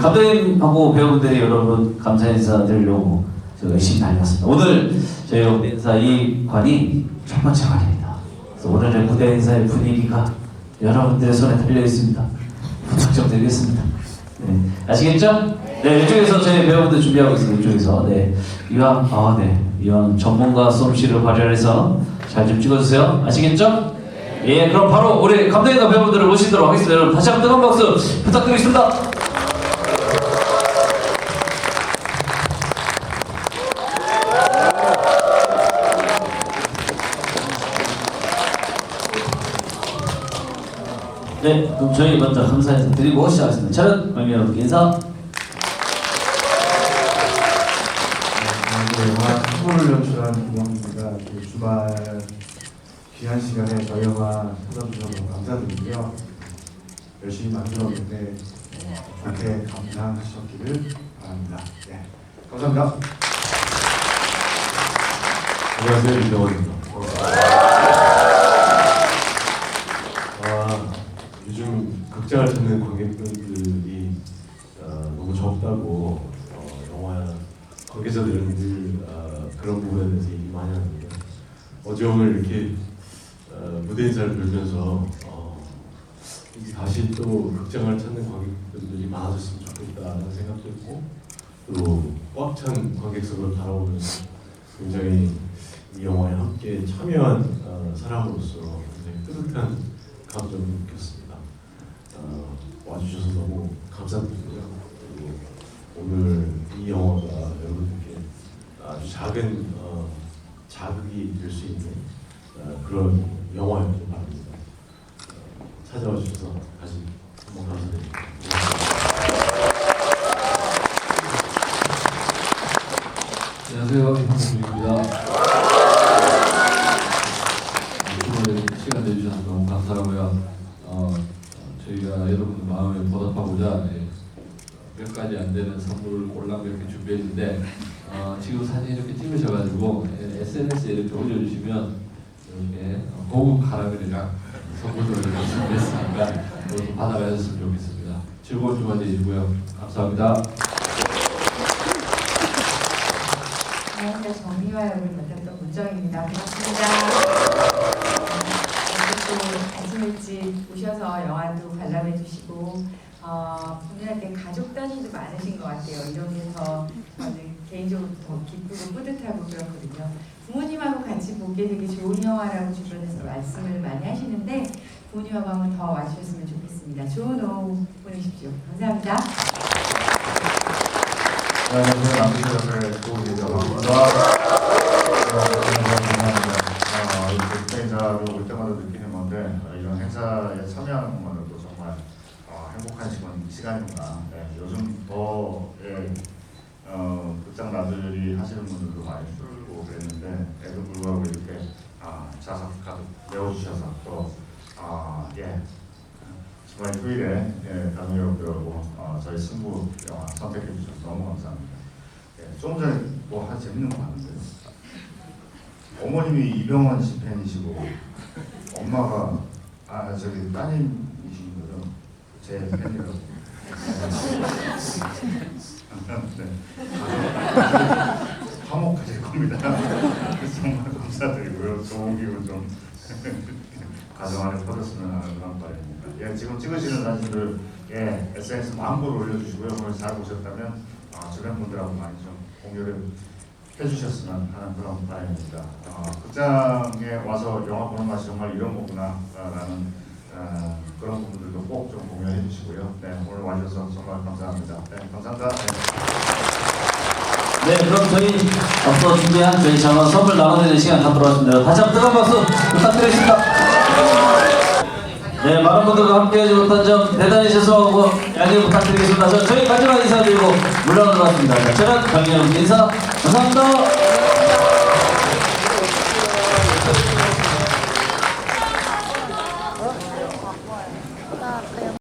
감독님하고 배우분들이 여러분 감사 인사 드리려고 저 열심히 달렸습니다. 오늘 저희 무대 인사 이 관이 첫 번째 관입니다. 그래서 오늘의 무대 인사의 분위기가 여러분들의 손에 달려 있습니다. 부탁 좀 드리겠습니다. 네, 아시겠죠? 네, 이쪽에서 저희 배우분들 준비하고 있습니다. 이쪽에서 네, 이왕 아, 네, 이왕 전문가 솜씨를 발휘해서 잘 좀 찍어주세요. 아시겠죠? 예, 그럼 바로 우리 감독님과 배우분들을 모시도록 하겠습니다. 여러분 다시 한번 뜨거운 박수 부탁드리겠습니다. 네, 그럼 저희 먼저 감사 인사 드리고 시작하겠습니다. 차렷, 관객 여러분 인사. 네, 영화 투모를 연출한 김영입니다. 그 주말 귀한 시간에 저희 영화 찾아주셔서 감사드리고요. 열심히 만들었는데 어, 좋게 감상하셨기를 바랍니다. 네, 감사합니다. 안녕하세요 이정원입니다. 아 요즘 극장을 찾는 관객분들이 아, 너무 적다고 어, 영화 관계자들은 늘 아, 그런 부분에 대해서 얘기 많이 하는데 어제 오늘 이렇게 아, 무대 인사를 돌면서 어, 다시 또 극장을 찾는 관객분들이 많아졌으면 좋겠다는 생각도 했고 또 꽉 찬 관객석을 바라보면서 굉장히 이 영화에 함께 참여한 어, 사람으로서 굉장히 뿌듯한 감정을 느꼈습니다. 어, 와주셔서 너무 감사드리고요. 오늘 이 영화가 여러분들께 아주 작은 어, 자극이 될 수 있는 어, 그런 영화였길 바랍니다. 어, 찾아와 주셔서 다시 한번 감사드립니다. 안녕하세요. 김홍준입니다. 여러분 마음에 보답하고자 예, 몇 가지 안 되는 선물을 골라서 이렇게 준비했는데 어, 지금 사진 이렇게 찍으셔가지고 예, SNS에 이렇게 올려주시면 이렇게 고급 선물도 이렇게 준비했으니까 받아가셨으면 좋겠습니다. 즐거운 주말 되시고요. 감사합니다. 안녕하세요. 정미화 역을 맡았던 문정입니다. 반갑습니다. 또 아침 일찍 오셔서 영화도 관람해 주시고 어, 때 가족 단위도 많으신 것 같아요. 게더 저는 개인적으로 더 기쁘고 뿌듯하고 그렇거든요. 부모님하고 같이 보기에 되게 좋은 영화라고 주변에서 말씀을 많이 하시는데 부모님하고 한번 더 와주셨으면 좋겠습니다. 좋은 오후 보내십시오. 감사합니다. 네, 안녕하세요. 남기자를 도우기자고 합니다. 행복한 시간, 시간이구나. 네, 요즘 더 예, 어, 극장 나들이 하시는 분들도 많이 줄고 그랬는데 에도 불구하고 이렇게 아, 자석 가득 메워주셔서 또 아, 예, 주말 휴일에 예, 강유럽들하고 어, 저희 승부 영화 선택해 주셔서 너무 감사합니다. 예, 조금 전에 뭐한 재밌는 거 봤는데요. 어머님이 이병헌 씨 팬이시고 엄마가 아 저기 따님이신 거죠? 제 팬이라고. 네. 화목하실 겁니다. 정말 감사드리고요. 좋은 기운 좀 가정 안에 퍼졌으면 하는 그런 바람입니다. 예, 지금 찍으시는 사진들 예, SNS 마음껏 올려주시고요. 오늘 잘 보셨다면 아, 주변 분들하고 많이 좀 공유를 해주셨으면 하는 그런 바람입니다. 어, 극장에 와서 영화 보는 맛이 정말 이런 거구나라는 어, 그런 부분들도 꼭 좀 공유해 주시고요. 네, 오늘 와주셔서 정말 감사합니다. 네, 감사합니다. 네. 네, 그럼 저희 앞서 준비한 저희 장원 선물 나눠드리는 시간 갖도록 하겠습니다. 다시 한번 뜨거운 박수 부탁드리겠습니다. 네, 많은 분들과 함께 하지 못한 점 대단히 죄송하고 양해 부탁드리겠습니다. 저, 저희 마지막 인사드리고 물러나도록 하겠습니다. 자, 저는 강민영 인사 감사합니다.